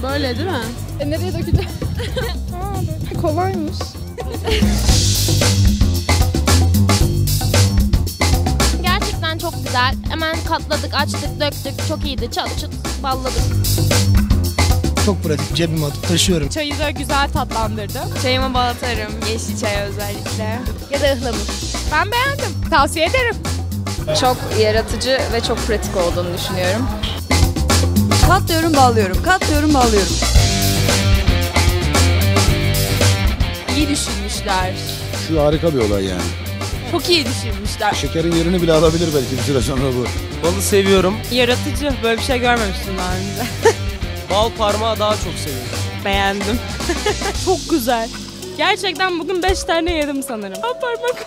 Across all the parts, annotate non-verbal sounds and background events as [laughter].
şey değil mi? E nereye dökeceğim? [laughs] Aa, kolaymış. Gerçekten çok güzel. Hemen katladık, açtık, döktük. Çok iyiydi. Çat çut balladık. Çok pratik cebime atıp taşıyorum. Çayı da güzel tatlandırdım. Çayıma bal atarım. Yeşil çay özellikle. Ya da ıhlamur. Ben beğendim. Tavsiye ederim. Çok yaratıcı ve çok pratik olduğunu düşünüyorum. Katlıyorum bağlıyorum. Katlıyorum bağlıyorum. İyi düşünmüşler. Şu harika bir olay yani. Çok iyi düşünmüşler. Şekerin yerini bile alabilir belki bir süre sonra bu. Balı seviyorum. Yaratıcı. Böyle bir şey görmemiştim daha önce. [laughs] Bal parmağı daha çok seviyorum. Beğendim. [laughs] Çok güzel. Gerçekten bugün 5 tane yedim sanırım. Parmak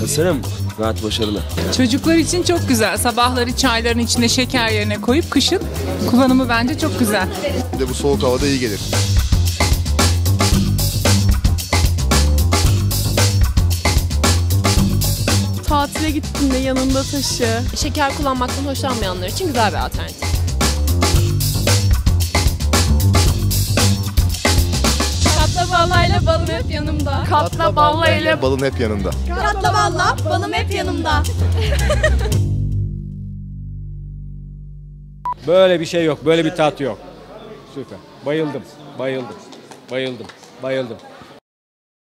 Tasarım gayet başarılı. Çocuklar için çok güzel. Sabahları çayların içine şeker yerine koyup kışın kullanımı bence çok güzel. Bir de bu soğuk havada iyi gelir. Tatile gittiğinde yanında taşı. Şeker kullanmaktan hoşlanmayanlar için güzel bir alternatif. Balım hep yanımda. Katla balla ile Balın hep yanında. Katla balla balım hep yanımda. [laughs] Böyle bir şey yok. Böyle bir tat yok. Süper. Bayıldım. Bayıldım. Bayıldım. Bayıldım.